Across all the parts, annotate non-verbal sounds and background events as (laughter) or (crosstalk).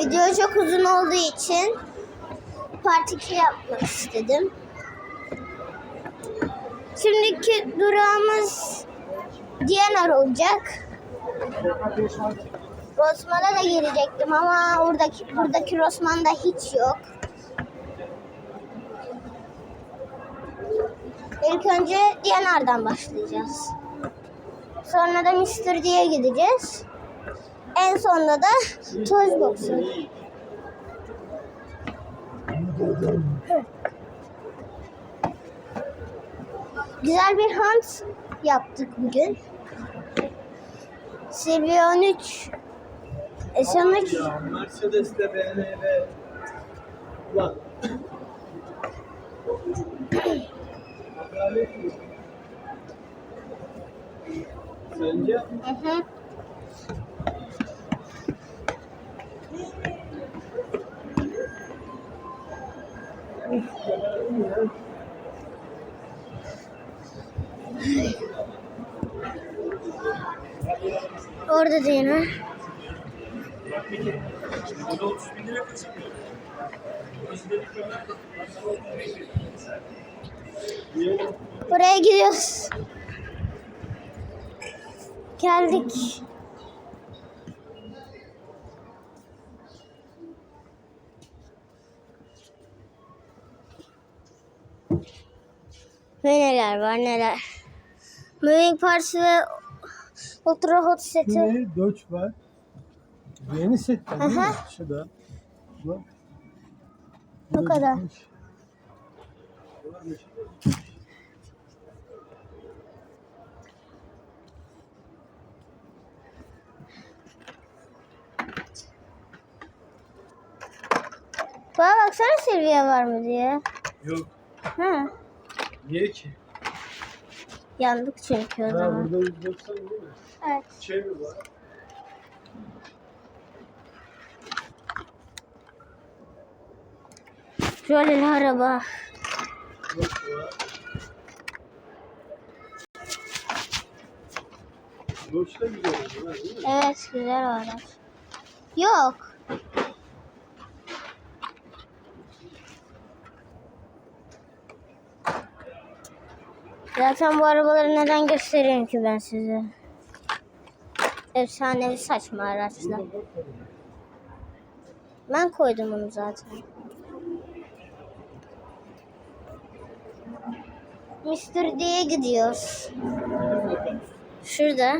Video çok uzun olduğu için part 2 yapmak istedim. Şimdiki durağımız Diyanar olacak. Rosman'a da girecektim ama oradaki buradaki Rosman'da hiç yok. İlk önce Diyanar'dan başlayacağız. Sonra da Mr. diye gideceğiz. En sonunda da Toys Box'a. Güzel bir hunt yaptık bugün. Seviye 13 S13 Ya Mercedes'te BMW. Ulan. Sence? Hı hı. Orada da yine. Burada 30 bin lira kazanıyor. Buraya gidiyoruz. Geldik. Ve neler var neler. Moving Parts ve Ultra Hot seti. Ne? Dodge var. Yeni setten değil mi? Aha. Şurada. Bak. Bu kadar. Bana baksana seviye var mı diye. Yok. Ha, Niye ki? Yandık çünkü o Ha zaman. burada 190 değil mi? Evet. Çevir var. Jolly araba. Var. Da güzel oldu ha, değil mi? Evet güzel araç. Yok. Zaten bu arabaları neden göstereyim ki ben size? Efsanevi saçma araçlar. Ben koydum onu zaten. Mr. D'ye gidiyoruz. Şurada.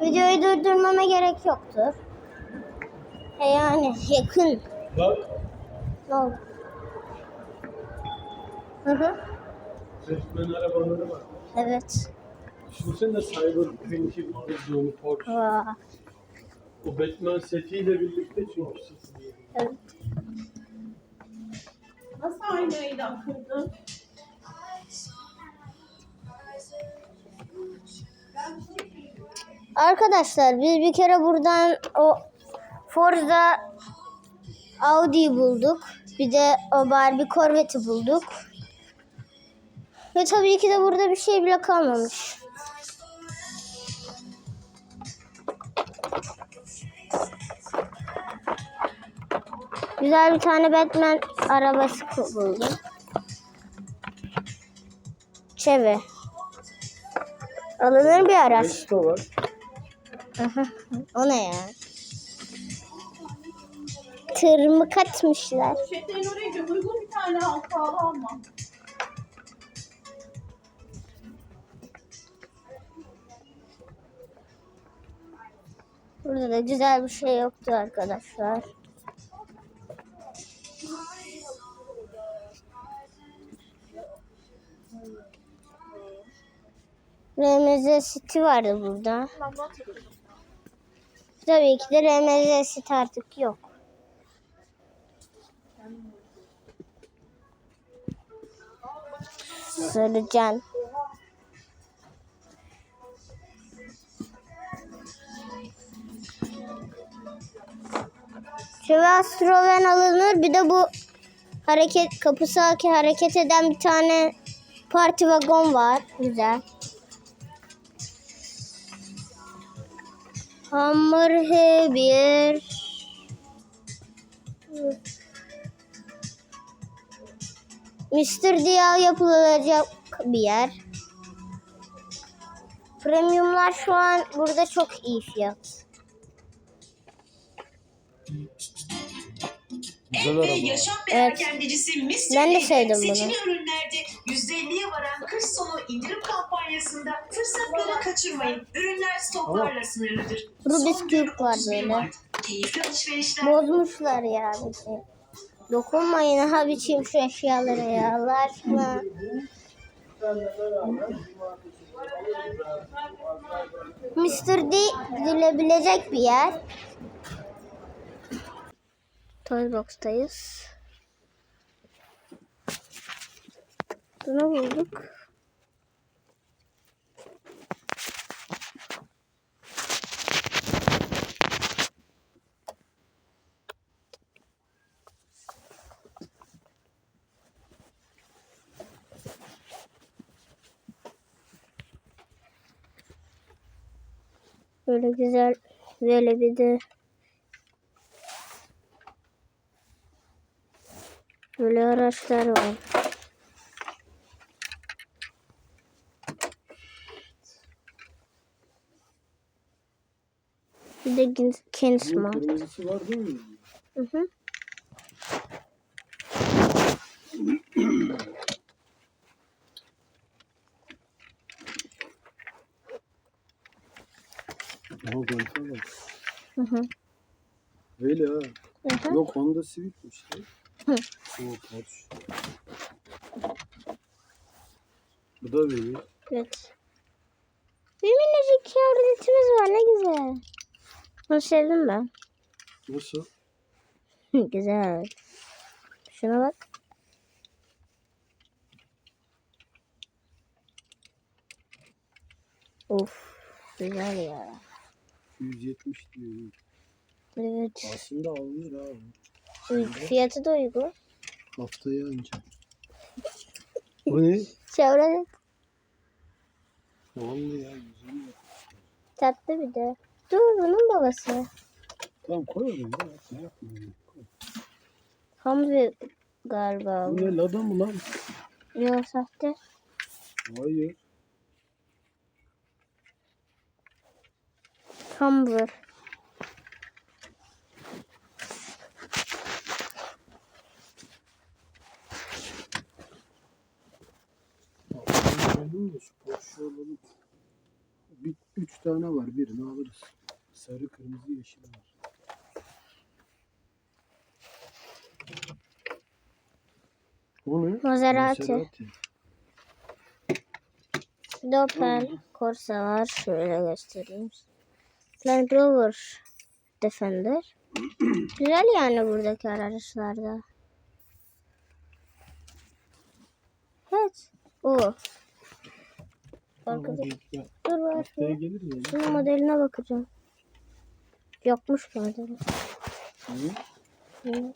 Videoyu durdurmama gerek yoktu. E yani yakın. Bak. Ne oldu? Hı hı. Batman arabaları var. Evet. Düşünsene Cyberpunk'in vizyonu Porsche. Vaa. O Batman setiyle birlikte çünkü. Evet. Nasıl aynayı da akırdın? Arkadaşlar biz bir kere buradan o Forza Audi'yi bulduk. Bir de o Barbie Corvette'i bulduk. Ve tabii ki de burada bir şey bile kalmamış. Güzel bir tane Batman arabası buldum. Chevy. Alınır bir araç. Aha, (laughs) o ne ya? Tırmık atmışlar. Poşetlerin oraya göm. Uygun bir tane al. Pahalı alma. Burada da güzel bir şey yoktu arkadaşlar. RMZ City vardı burada. Tabii ki de RMZ City artık yok. Sarıcan. Şöyle Astroven alınır. Bir de bu hareket kapısı hareket eden bir tane parti vagon var. Güzel. Hammer Heavier. Mr. Dia yapılacak bir yer. Premiumlar şu an burada çok iyi fiyat. Güzel Ve araba. yaşam Evet. perakendecisi Mr. Ben de sevdim bunu. Seçili ürünlerde %50'ye varan kış sonu indirim kampanyasında fırsatları kaçırmayın. Ürünler stoklarla sınırlıdır. Rubik's Cube var 31 böyle. Keyifli alışverişler. Bozmuşlar ya bizi. Dokunmayın ha biçim şu eşyalara ya Allah aşkına. Mr. D gidilebilecek bir yer. Toybox'tayız. Bunu bulduk. Böyle güzel böyle bir de böyle araçlar var. Bir de Ken Bunun Smart. kırmızısı var değil mi? Hı hı. Aha golfe bak. Hı hı. Öyle ha. Hı hı. Yok Honda Civic'miş. Hı. O Porsche. Bu da böyle. Evet. Bir minicik yavruletimiz var ne güzel. Bunu sevdim ben. Nasıl? (laughs) güzel. Şuna bak. Of güzel ya. 170 diyor. Evet. Aslında alınır abi. Fiyatı da uygun. Haftaya önce. Bu ne? Chevrolet Vallahi ya güzel. ya. tatlı bir de. Dur bunun babası. Tamam koy oraya. ya. Ne yapayım? Koy. Hamzi galiba. Bu ne lada mı lan? Yok sahte. Hayır. Hamburg. Aslında da şu. Bir, üç tane var. Birini alırız. Sarı, kırmızı, yeşil var. O ne? Maserati. Maserati. Opel Corsa var. Şöyle göstereyim. Land Rover Defender. (clears throat) Güzel yani buradaki araçlarda. Evet. O. Arkada. Dur var. Haftaya gelir mi? Şunun modeline bakacağım. Yokmuş ki modeli. Hı?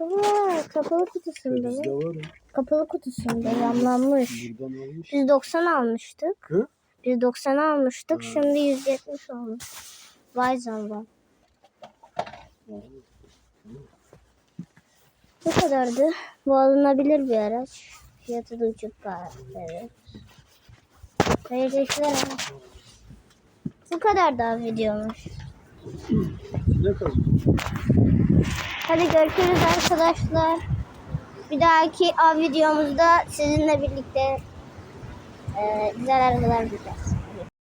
Baba kapalı kutusunda. Bizde mı? var. Kapalı kutusunda yamlanmış. Buradan almış. Biz 90 almıştık. Hı? Biz 90 almıştık. Hı. Şimdi 170 olmuş. Vay zamba. Bu kadardı. Bu alınabilir bir araç. Fiyatı da galiba. Evet. Ama. Bu kadar da videomuz. Ne kadar? Hadi görüşürüz arkadaşlar. Bir dahaki av videomuzda sizinle birlikte e, güzel arabalar bulacağız.